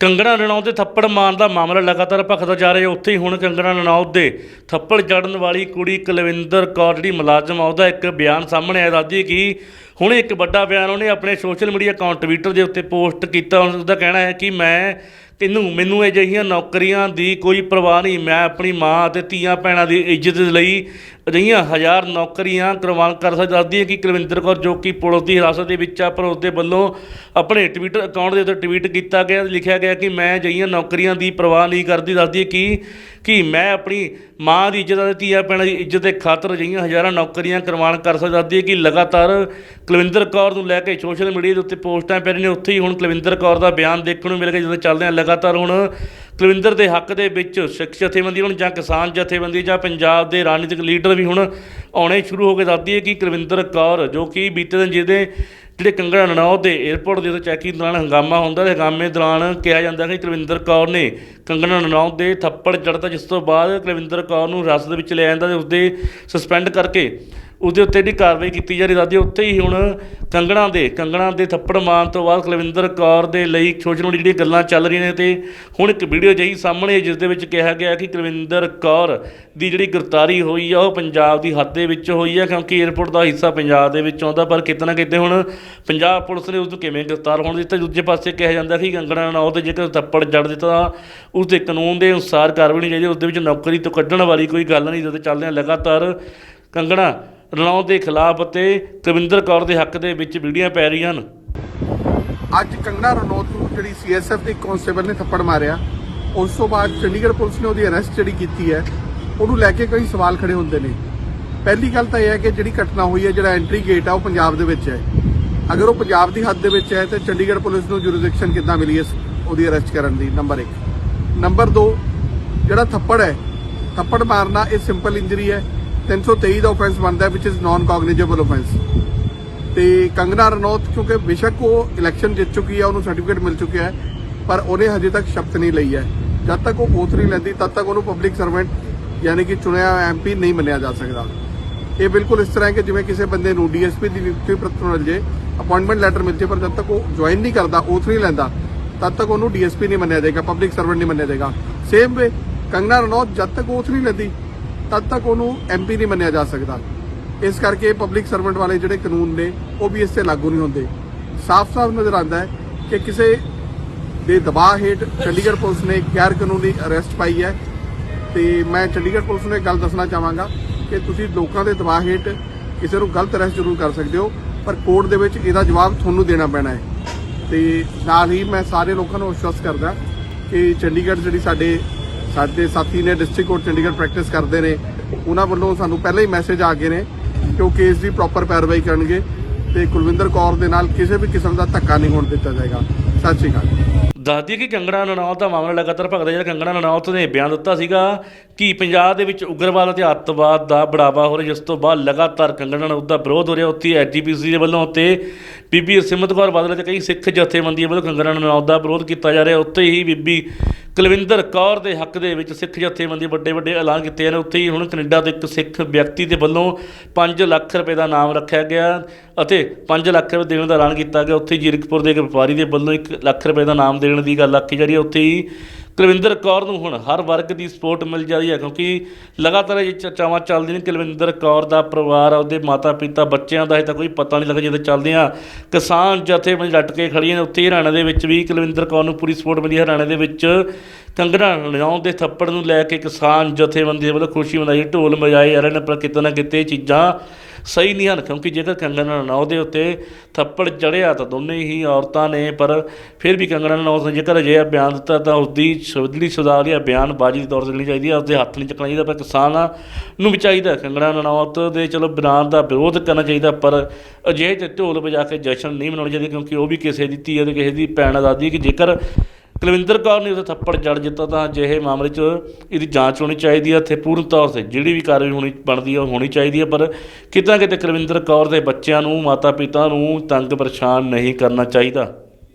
ਕੰਗਣਾ ਰਣੌਤ ਦੇ ਥੱਪੜ ਮਾਰਨ ਦਾ ਮਾਮਲਾ ਲਗਾਤਾਰ ਭਖਦਾ ਜਾ ਰਿਹਾ। ਉੱਥੇ ਹੀ ਹੁਣ ਕੰਗਣਾ ਰਣੌਤ ਦੇ ਥੱਪੜ ਜੜਨ ਵਾਲੀ ਕੁੜੀ ਕੁਲਵਿੰਦਰ ਕੌਰ, ਜਿਹੜੀ ਮੁਲਾਜ਼ਮ ਆ, ਉਹਦਾ ਇੱਕ ਬਿਆਨ ਸਾਹਮਣੇ ਆਇਆ। ਦੱਸਦੀ ਕਿ ਹੁਣ ਇੱਕ ਵੱਡਾ ਬਿਆਨ ਉਹਨੇ ਆਪਣੇ ਸੋਸ਼ਲ ਮੀਡੀਆ ਅਕਾਊਂਟ ਟਵਿੱਟਰ ਦੇ ਉੱਤੇ ਪੋਸਟ ਕੀਤਾ। ਉਹਦਾ ਕਹਿਣਾ ਹੈ ਕਿ ਮੈਂ ਤੈਨੂੰ ਮੈਨੂੰ ਅਜਿਹੀਆਂ ਨੌਕਰੀਆਂ ਦੀ ਕੋਈ ਪਰਵਾਹ ਨਹੀਂ। ਮੈਂ ਆਪਣੀ ਮਾਂ ਅਤੇ ਧੀਆਂ ਭੈਣਾਂ ਦੀ ਇੱਜ਼ਤ ਲਈ ਅਜਿਹੀਆਂ ਹਜ਼ਾਰ ਨੌਕਰੀਆਂ ਕਰਵਾਉਣ ਕਰ ਸਕਦੀ। ਦੱਸਦੀ ਹੈ ਕਿ ਕੁਲਵਿੰਦਰ ਕੌਰ, ਜੋ ਕਿ ਪੁਲਿਸ ਦੀ ਹਿਰਾਸਤ ਦੇ ਵਿੱਚ ਆ, ਪਰ ਉਸ ਦੇ ਵੱਲੋਂ ਆਪਣੇ ਟਵਿੱਟਰ ਅਕਾਊਂਟ ਦੇ ਉੱਤੇ ਟਵੀਟ ਕੀਤਾ ਗਿਆ। ਲਿਖਿਆ ਗਿਆ ਕਿ ਮੈਂ ਅਜਿਹੀਆਂ ਨੌਕਰੀਆਂ ਦੀ ਪਰਵਾਹ ਨਹੀਂ ਕਰਦੀ। ਦੱਸਦੀ ਹੈ ਕਿ ਕਿ ਮੈਂ ਆਪਣੀ ਮਾਂ ਦੀ ਇੱਜ਼ਤ ਅਤੇ ਧੀਆਂ ਭੈਣਾਂ ਦੀ ਇੱਜ਼ਤ ਦੇ ਖਾਤਰ ਅਜਿਹੀਆਂ ਹਜ਼ਾਰਾਂ ਨੌਕਰੀਆਂ ਕਰਵਾਉਣ ਕਰ ਸਕਦਾ। ਦੱਸਦੀ ਹੈ ਕਿ ਲਗਾਤਾਰ ਕੁਲਵਿੰਦਰ ਕੌਰ ਨੂੰ ਲੈ ਕੇ ਸੋਸ਼ਲ ਮੀਡੀਆ ਦੇ ਉੱਤੇ ਪੋਸਟਾਂ ਪੈ ਰਹੀਆਂ ਨੇ। ਉੱਥੇ ਹੀ ਹੁਣ ਕੁਲਵਿੰਦਰ ਕੌਰ ਦਾ ਬਿਆਨ ਦੇਖਣ ਨੂੰ ਮਿਲ ਗਿਆ ਜਦੋਂ ਚੱਲਦੇ ਹਾਂ ਲਗਾਤਾਰ ਹੁਣ ਕੁਲਵਿੰਦਰ ਦੇ ਹੱਕ ਦੇ ਵਿੱਚ ਸਿੱਖ ਜਥੇਬੰਦੀ ਹੁਣ ਜਾਂ ਕਿਸਾਨ ਜਥੇਬੰਦੀ ਜਾਂ ਪੰਜਾਬ ਦੇ ਰਾਜਨੀਤਿਕ ਲੀਡਰ ਵੀ ਹੁਣ ਆਉਣੇ ਸ਼ੁਰੂ ਹੋ ਗਏ। ਦੱਸਦੀ ਹੈ ਕਿ ਕੁਲਵਿੰਦਰ ਕੌਰ ਜੋ ਕਿ ਬੀਤੇ ਦਿਨ ਜਿਹਦੇ ਜਿਹੜੇ ਕੰਗਣਾ ਰਣੌਤ ਦੇ 에ਅਰਪੋਰਟ ਦੇ ਉੱਤੇ ਚੈਕਿੰਗ ਦੌਰਾਨ ਹੰਗਾਮਾ ਹੁੰਦਾ ਤੇ ਹੰਗਾਮੇ ਦੌਰਾਨ ਕਿਹਾ ਜਾਂਦਾ ਕਿ ਕੁਲਵਿੰਦਰ ਕੌਰ ਨੇ ਕੰਗਣਾ ਰਣੌਤ ਦੇ ਥੱਪੜ ਚੜ੍ਹਤਾ ਜਿਸ ਤੋਂ ਬਾਅਦ ਕੁਲਵਿੰਦਰ ਕੌਰ ਨੂੰ ਹਿਰਾਸਤ ਵਿੱਚ ਲੈ ਜਾਂਦਾ ਤੇ ਉਸਦੇ ਸਸਪੈਂਡ ਕਰਕੇ ਉਹਦੇ ਉੱਤੇ ਜਿਹੜੀ ਕਾਰਵਾਈ ਕੀਤੀ ਜਾ ਰਹੀ ਦੱਸਦੀ ਉੱਥੇ ਹੀ ਹੁਣ ਕੰਗਣਾ ਦੇ ਕੰਗਣਾ ਦੇ ਥੱਪੜ ਮਾਰਨ ਤੋਂ ਬਾਅਦ ਕੁਲਵਿੰਦਰ ਕੌਰ ਦੇ ਲਈ ਛੋਟੀ ਛੋਟੀ ਜਿਹੜੀਆਂ ਗੱਲਾਂ ਚੱਲ ਰਹੀਆਂ ਨੇ ਤੇ ਹੁਣ ਇੱਕ ਵੀਡੀਓ ਜਿਹੀ ਸਾਹਮਣੇ ਆਈ, ਜਿਸ ਦੇ ਵਿੱਚ ਕਿਹਾ ਗਿਆ ਕਿ ਕੁਲਵਿੰਦਰ ਕੌਰ ਦੀ ਜਿਹੜੀ ਗ੍ਰਿਫਤਾਰੀ ਹੋਈ ਆ, ਉਹ ਪੰਜਾਬ ਦੀ ਹੱਦ ਦੇ ਵਿੱਚ ਹੋਈ ਆ, ਕਿਉਂਕਿ 에ਅਰਪੋਰਟ ਦਾ ਹਿੱਸਾ ਪੰਜਾਬ ਦੇ ਵਿੱਚ ਆਉਂਦਾ, ਪਰ ਕਿਤੇ ਨਾ ਕਿਤੇ ਹੁਣ ਪੰਜਾਬ ਪੁਲਿਸ ਨੇ ਉਸ ਨੂੰ ਕਿਵੇਂ ਗ੍ਰਿਫਤਾਰ ਹੋਣ ਦਿੱਤਾ? ਦੂਜੇ ਪਾਸੇ ਕਿਹਾ ਜਾਂਦਾ ਕਿ ਕੰਗਣਾ ਰਣੌਤ ਦੇ ਜੇਕਰ ਥੱਪੜ ਜੜ ਦਿੱਤਾ, ਉਸ ਦੇ ਕਾਨੂੰਨ ਦੇ ਅਨੁਸਾਰ ਕਾਰਵਾਈ ਨਹੀਂ ਚਾਹੀਦੀ, ਉਸ ਦੇ ਵਿੱਚ ਨੌਕਰੀ ਤੋਂ ਕੱਢਣ ਵਾਲੀ ਕੋਈ ਗੱਲ ਨਹੀਂ, ਜਦੋਂ ਚੱਲਦੇ ਆ ਲਗਾਤਾਰ ਕੰਗਣਾ ਰਣੌਤ ਦੇ ਖਿਲਾਫ ਅਤੇ ਕੁਲਵਿੰਦਰ ਕੌਰ ਦੇ ਹੱਕ ਦੇ ਵਿੱਚ ਵੀਡੀਓ ਪੈ ਰਹੀਆਂ ਹਨ। ਅੱਜ ਕੰਗਣਾ ਰਣੌਤ ਨੂੰ ਜਿਹੜੀ ਸੀਐਸਐਫ ਦੇ ਕਾਂਸਟੇਬਲ ਨੇ ਥੱਪੜ ਮਾਰਿਆ, ਉਸ ਤੋਂ ਬਾਅਦ ਚੰਡੀਗੜ੍ਹ ਪੁਲਿਸ ਨੇ ਉਹਦੀ ਅਰੈਸਟ ਜਿਹੜੀ ਕੀਤੀ ਹੈ, ਉਹਨੂੰ ਲੈ ਕੇ ਕਈ ਸਵਾਲ ਖੜੇ ਹੁੰਦੇ ਨੇ। ਪਹਿਲੀ ਗੱਲ ਤਾਂ ਇਹ ਹੈ ਕਿ ਜਿਹੜੀ ਘਟਨਾ ਹੋਈ ਹੈ, ਜਿਹੜਾ ਐਂਟਰੀ ਗੇਟ ਆ, ਉਹ ਪੰਜਾਬ ਦੇ ਵਿੱਚ ਹੈ। ਅਗਰ ਉਹ ਪੰਜਾਬ ਦੀ ਹੱਦ ਦੇ ਵਿੱਚ ਹੈ, ਤਾਂ ਚੰਡੀਗੜ੍ਹ ਪੁਲਿਸ ਨੂੰ ਜੁਰਿਸਡਿਕਸ਼ਨ ਕਿੱਦਾਂ ਮਿਲੀ ਇਸ, ਉਹਦੀ ਅਰੈਸਟ ਕਰਨ ਦੀ? ਨੰਬਰ 1 ਨੰਬਰ 2 ਜਿਹੜਾ ਥੱਪੜ ਹੈ, ਥੱਪੜ ਮਾਰਨਾ ਇਹ ਸਿੰਪਲ ਇੰਜਰੀ ਹੈ। 323 ਦਾ ਆਫੈਂਸ ਬਣਦਾ ਵਿਚ ਇਜ਼ ਨਾਨ ਕੌਗਨੀਜੇਬਲ ਆਫੈਂਸ ਤੇ ਕੰਗਨਾ ਰਣੌਤ, ਕਿਉਂਕਿ ਬੇਸ਼ੱਕ ਉਹ ਇਲੈਕਸ਼ਨ ਜਿੱਤ ਚੁੱਕੀ ਹੈ ਉਹਨੂੰ ਸਰਟੀਫਿਕੇਟ ਮਿਲ ਚੁੱਕਿਆ ਹੈ, ਪਰ ਉਹਨੇ ਹਜੇ ਤੱਕ ਸ਼ਪਤ ਨਹੀਂ ਲਈ ਹੈ। ਜਦ ਤੱਕ ਉਹ oath ਨਹੀਂ ਲੈਂਦੀ, ਤਦ ਤੱਕ ਉਹਨੂੰ ਪਬਲਿਕ ਸਰਵੈਂਟ ਯਾਨੀ ਕਿ ਚੁਣਿਆ ਐਮਪੀ ਨਹੀਂ ਮੰਨਿਆ ਜਾ ਸਕਦਾ। ਇਹ ਬਿਲਕੁਲ ਇਸ ਤਰ੍ਹਾਂ ਹੈ ਕਿ ਜਿਵੇਂ ਕਿਸੇ ਬੰਦੇ ਨੂੰ ਡੀਐਸਪੀ ਦੀ ਨਿਯੁਕਤੀ ਪੱਤਰ ਮਿਲ ਜੇ ਅਪਾਇੰਟਮੈਂਟ ਲੈਟਰ ਮਿਲ ਜੇ, ਪਰ ਜਦ ਤੱਕ ਉਹ ਜੁਆਇਨ ਨਹੀਂ ਕਰਦਾ oath ਨਹੀਂ ਲੈਂਦਾ, ਤਦ ਤੱਕ ਉਹਨੂੰ ਡੀਐਸਪੀ ਨਹੀਂ ਮੰਨਿਆ ਜਾਏਗਾ ਪਬਲਿਕ ਸਰਵੈਂਟ ਨਹੀਂ ਮੰਨਿਆ ਜਾਏਗਾ। ਸੇਮ ਵੇ ਕੰਗਨਾ ਰਣੌਤ ਜਦ ਤੱਕ ਓਥ ਨਹੀਂ ਲੈਂਦੀ ਤਦ ਤੱਕ ਉਹਨੂੰ ਐਮਪੀ ਨਹੀਂ ਮੰਨਿਆ ਜਾ ਸਕਦਾ। ਇਸ ਕਰਕੇ ਪਬਲਿਕ ਸਰਵੈਂਟ ਵਾਲੇ ਜਿਹੜੇ ਕਾਨੂੰਨ ਨੇ, ਉਹ ਵੀ ਇਸ ਤੇ ਲਾਗੂ ਨਹੀਂ ਹੁੰਦੇ। ਸਾਫ਼-ਸਾਫ਼ ਨਜ਼ਰ ਆਉਂਦਾ ਹੈ ਕਿ ਕਿਸੇ ਦੇ ਦਬਾਅ ਹੇਠ ਚੰਡੀਗੜ੍ਹ ਪੁਲਿਸ ਨੇ ਗੈਰ ਕਾਨੂੰਨੀ ਅਰੈਸਟ ਪਾਈ ਹੈ। ਤੇ ਮੈਂ ਚੰਡੀਗੜ੍ਹ ਪੁਲਿਸ ਨੂੰ ਇੱਕ ਗੱਲ ਦੱਸਣਾ ਚਾਹਾਂਗਾ ਕਿ ਤੁਸੀਂ ਲੋਕਾਂ ਦੇ ਦਬਾਅ ਹੇਠ ਕਿਸੇ ਨੂੰ ਗਲਤ ਅਰੈਸਟ ਜ਼ਰੂਰ ਕਰ ਸਕਦੇ ਹੋ, ਪਰ ਕੋਰਟ ਦੇ ਵਿੱਚ ਇਹਦਾ ਜਵਾਬ ਤੁਹਾਨੂੰ ਦੇਣਾ ਪੈਣਾ ਹੈ। ਤੇ ਨਾਲ ਹੀ ਮੈਂ ਸਾਰੇ ਲੋਕਾਂ ਨੂੰ ਵਿਸ਼ਵਾਸ ਕਰਦਾ ਕਿ ਚੰਡੀਗੜ੍ਹ ਜਿਹੜੀ ਸਾਡੇ ਸਾਡੇ ਸਾਥੀ ਨੇ ਡਿਸਟ੍ਰਿਕਟ ਕੋਰਟ ਚੰਡੀਗੜ੍ਹ ਪ੍ਰੈਕਟਿਸ ਕਰਦੇ ਨੇ। ਉਹਨਾਂ ਵੱਲੋਂ ਸਾਨੂੰ ਪਹਿਲਾਂ ਹੀ ਮੈਸੇਜ ਆ ਗਏ ਨੇ ਕਿ ਉਹ ਕੇਸ ਦੀ ਪ੍ਰੋਪਰ ਪੈਰਵਾਈ ਕਰਨਗੇ ਤੇ ਕੁਲਵਿੰਦਰ ਕੌਰ ਦੇ ਨਾਲ ਕਿਸੇ ਵੀ ਕਿਸਮ ਦਾ ਧੱਕਾ ਨਹੀਂ ਹੋਣ ਦਿੱਤਾ ਜਾਏਗਾ। ਸਤਿ ਸ਼੍ਰੀ ਅਕਾਲ। ਦੱਸਦੀ ਕਿ ਕੰਗਣਾ ਨਨੌਤ ਦਾ ਮਾਮਲਾ ਲਗਾਤਾਰ ਭਗਦਾ ਜਿਹੜਾ ਕੰਗਣਾ ਰਣੌਤ ਨੇ ਬਿਆਨ ਦਿੱਤਾ ਸੀਗਾ ਕਿ ਪੰਜਾਬ ਦੇ ਵਿੱਚ ਉਗਰਵਾਦ ਅਤੇ ਅੱਤਵਾਦ ਦਾ ਬੜਾਵਾ ਹੋ ਰਿਹਾ, ਜਿਸ ਤੋਂ ਬਾਅਦ ਲਗਾਤਾਰ ਕੰਗਣਾ ਰਣੌਤ ਦਾ ਵਿਰੋਧ ਹੋ ਰਿਹਾ। ਉੱਥੇ ਐਜੀਪੀਸੀ ਦੇ ਵੱਲੋਂ ਅਤੇ ਬੀਬੀ ਸਿਮਰਤ ਕੌਰ ਬਾਦਲ ਅਤੇ ਕਈ ਸਿੱਖ ਜਥੇਬੰਦੀਆਂ ਵੱਲੋਂ ਕੰਗਣਾ ਨਨੌਤ ਦਾ ਵਿਰੋਧ ਕੀਤਾ ਜਾ ਰਿਹਾ। ਉੱਥੇ ਹੀ ਬੀਬੀ ਕੁਲਵਿੰਦਰ ਕੌਰ ਦੇ ਹੱਕ ਦੇ ਵਿੱਚ ਸਿੱਖ ਜਥੇਬੰਦੀ ਵੱਡੇ ਵੱਡੇ ਐਲਾਨ ਕੀਤੇ ਨੇ। ਉੱਥੇ ਹੀ ਹੁਣ ਕੈਨੇਡਾ ਦੇ ਇੱਕ ਸਿੱਖ ਵਿਅਕਤੀ ਦੇ ਵੱਲੋਂ 5 ਲੱਖ ਰੁਪਏ ਦਾ ਨਾਮ ਰੱਖਿਆ ਗਿਆ ਅਤੇ 5 ਲੱਖ ਰੁਪਏ ਦੇਣ ਦਾ ਐਲਾਨ ਕੀਤਾ ਗਿਆ। ਉੱਥੇ ਜੀਰਕਪੁਰ ਦੇ ਇੱਕ ਵਪਾਰੀ ਦੇ ਵੱਲੋਂ 1 ਲੱਖ ਰੁਪਏ ਦਾ ਨਾਮ ਦੇਣ ਦੀ ਗੱਲ ਆਖੀ ਜਾ ਰਹੀ ਹੈ। ਉੱਥੇ ਹੀ ਕੁਲਵਿੰਦਰ ਕੌਰ ਨੂੰ ਹੁਣ ਹਰ ਵਰਗ ਦੀ ਸਪੋਰਟ ਮਿਲ ਜਾ ਰਹੀ ਹੈ, ਕਿਉਂਕਿ ਲਗਾਤਾਰ ਇਹ ਚਰਚਾਵਾਂ ਚੱਲਦੀਆਂ ਨੇ। ਕੁਲਵਿੰਦਰ ਕੌਰ ਦਾ ਪਰਿਵਾਰ, ਉਹਦੇ ਮਾਤਾ ਪਿਤਾ ਬੱਚਿਆਂ ਦਾ ਇਹ ਤਾਂ ਕੋਈ ਪਤਾ ਨਹੀਂ ਲੱਗਾ ਜਦੋਂ ਚੱਲਦੀਆਂ ਕਿਸਾਨ ਜਥੇਬੰਦੀ ਡਟ ਕੇ ਖੜੀਆਂ ਨੇ। ਉੱਥੇ ਹੀ ਹਰਿਆਣਾ ਦੇ ਵਿੱਚ ਵੀ ਕੁਲਵਿੰਦਰ ਕੌਰ ਨੂੰ ਪੂਰੀ ਸਪੋਰਟ ਮਿਲੀ। ਹਰਿਆਣਾ ਦੇ ਵਿੱਚ ਕੰਗਣਾ ਲਿਆਉਣ ਦੇ ਥੱਪੜ ਨੂੰ ਲੈ ਕੇ ਕਿਸਾਨ ਜਥੇਬੰਦੀ ਵੱਲੋਂ ਖੁਸ਼ੀ ਮਨਾਈ, ਢੋਲ ਵਜਾਏ ਜਾ ਪਰ ਕਿਤੇ ਨਾ ਕਿਤੇ ਚੀਜ਼ਾਂ ਸਹੀ ਨਹੀਂ ਹਨ, ਕਿਉਂਕਿ ਜੇਕਰ ਕੰਗਣਾ ਰਣੌਤ ਦੇ ਉੱਤੇ ਥੱਪੜ ਚੜਿਆ ਤਾਂ ਦੋਨੇ ਹੀ ਔਰਤਾਂ ਨੇ, ਪਰ ਫਿਰ ਵੀ ਕੰਗਣਾ ਰਣੌਤ ਨੇ ਜੇਕਰ ਅਜਿਹਾ ਬਿਆਨ ਦਿੱਤਾ ਤਾਂ ਉਸਦੀ ਸ- ਜਿਹੜੀ ਸਜ਼ਾ ਜਿਹੜੀ ਆ ਦੇ ਤੌਰ ਤੇ ਦੇਣੀ ਚਾਹੀਦੀ ਹੈ ਉਸਦੇ ਹੱਥ ਨਹੀਂ ਚੱਕਣਾ ਚਾਹੀਦਾ, ਪਰ ਕਿਸਾਨਾਂ ਨੂੰ ਵੀ ਚਾਹੀਦਾ ਕੰਗਣਾ ਰਣੌਤ ਦੇ ਚਲੋ ਬਿਆਨ ਦਾ ਵਿਰੋਧ ਕਰਨਾ ਚਾਹੀਦਾ, ਪਰ ਅਜਿਹੇ ਤੇ ਢੋਲ ਵਜਾ ਕੇ ਜਸ਼ਨ ਨਹੀਂ ਮਨਾਉਣੇ ਚਾਹੀਦੇ, ਕਿਉਂਕਿ ਉਹ ਵੀ ਕਿਸੇ ਦੀ ਧੀ ਹੈ ਅਤੇ ਕਿਸੇ ਦੀ ਭੈਣ ਦਾਦੀ ਕਿ ਜੇਕਰ ਕੁਲਵਿੰਦਰ ਕੌਰ ਨੇ ਉੱਥੇ ਥੱਪੜ ਜੜ ਦਿੱਤਾ ਤਾਂ ਅਜਿਹੇ ਮਾਮਲੇ 'ਚ ਇਹਦੀ ਜਾਂਚ ਹੋਣੀ ਚਾਹੀਦੀ ਹੈ ਇੱਥੇ ਪੂਰਨ ਤੌਰ ਤੇ ਜਿਹੜੀ ਵੀ ਕਾਰਵਾਈ ਹੋਣੀ, ਬਣਦੀ ਹੈ ਉਹ ਹੋਣੀ ਚਾਹੀਦੀ ਹੈ, ਪਰ ਕਿਤੇ ਨਾ ਕਿਤੇ ਕੁਲਵਿੰਦਰ ਕੌਰ ਦੇ ਬੱਚਿਆਂ ਨੂੰ ਮਾਤਾ ਪਿਤਾ ਨੂੰ ਤੰਗ ਪਰੇਸ਼ਾਨ ਨਹੀਂ ਕਰਨਾ ਚਾਹੀਦਾ।